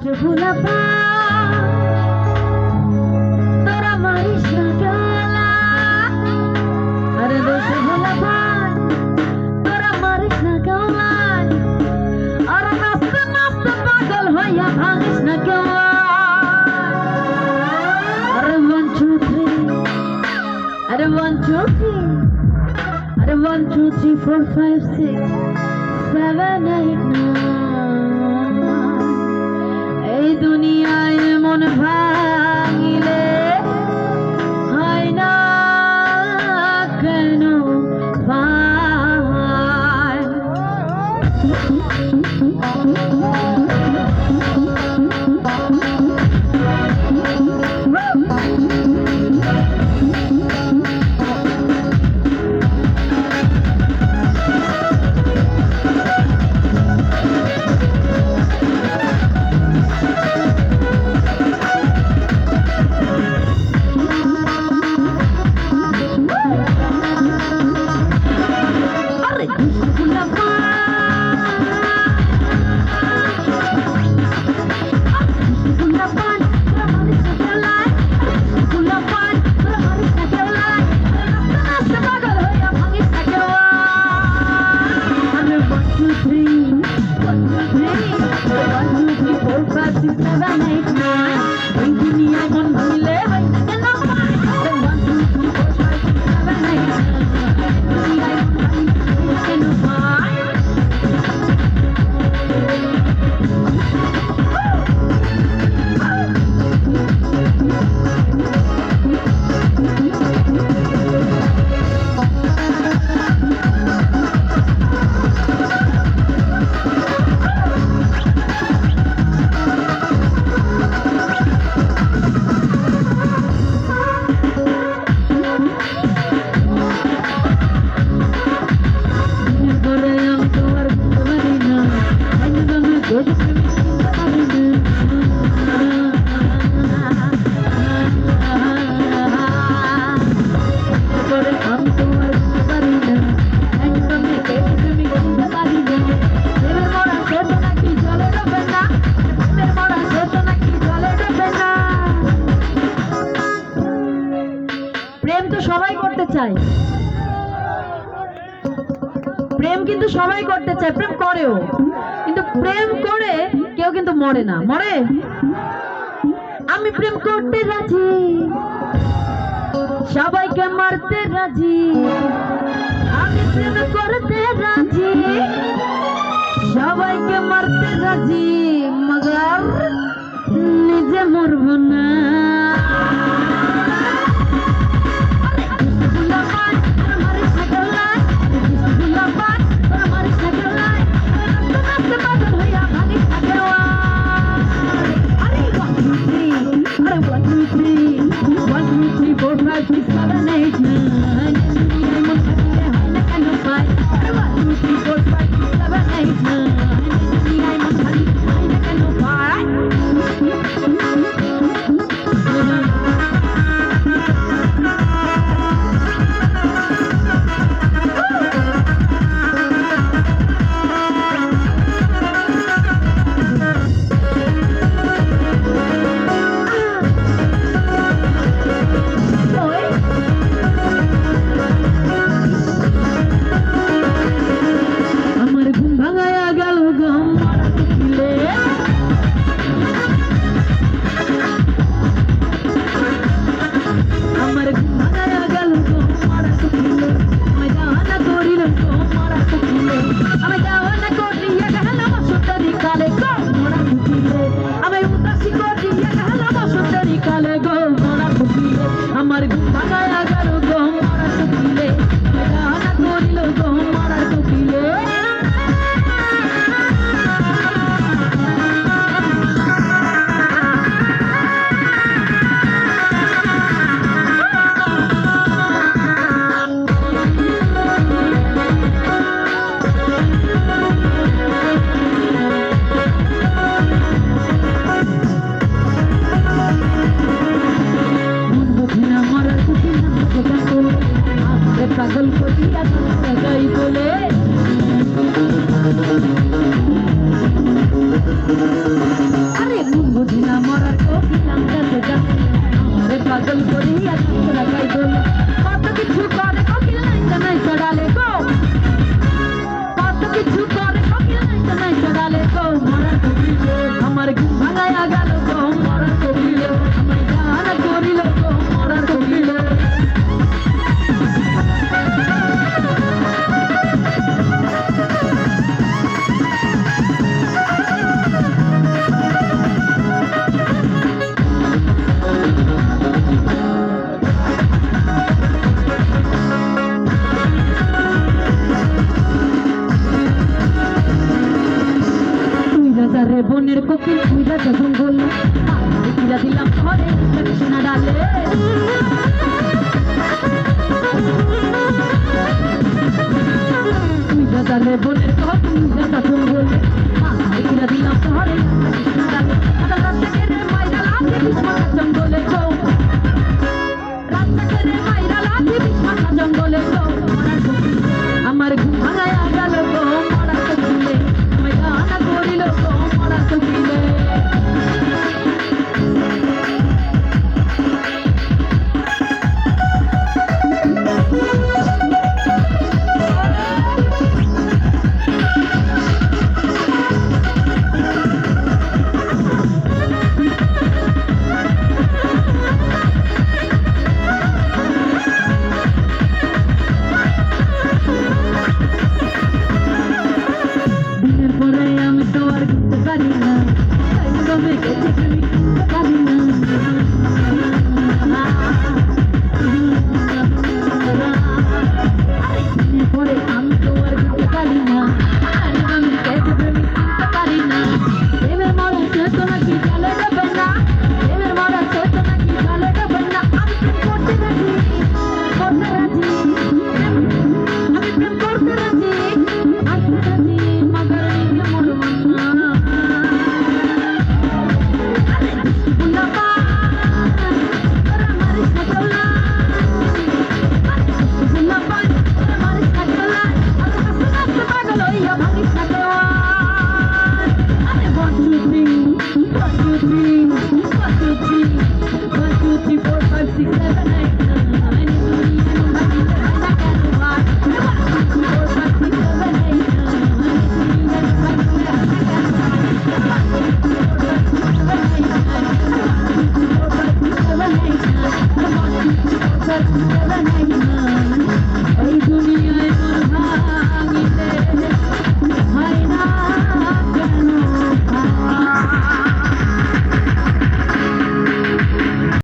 ভোলা পা তোরা মারিস না গালা। আরে দোষে ভোলা পা তোরা মারিস না গালা। আরে নাচতে নাচতে পাগল হইয়া ভাঙিস না গালা। আরে ওয়ান টু থ্রি আরে ওয়ান টু থ্রি আরে one two three four five six seven eight nine one of us. আমায় চাই প্রেম কিন্তু সবাই করতে চায়, প্রেম করেও। কিন্তু প্রেম করে কেউ কিন্তু মরে না। মরে? আমি প্রেম করতে রাজি। সবাইকে মারতে রাজি। আমি প্রেম করতে রাজি। সবাইকে মারতে রাজি, মগর নিজে মরব না। সুন্দরী কালে আমার ঘুম ভাঙায় গাছে ঝুলঝুল দিলা দিলাম ঘরে সোনা ডালে। তুই জালে বলে তুমি জাতা ঝুলঝুল দিলা দিলাম ঘরে সোনা ডালে। মাইরা লাগে నెలనై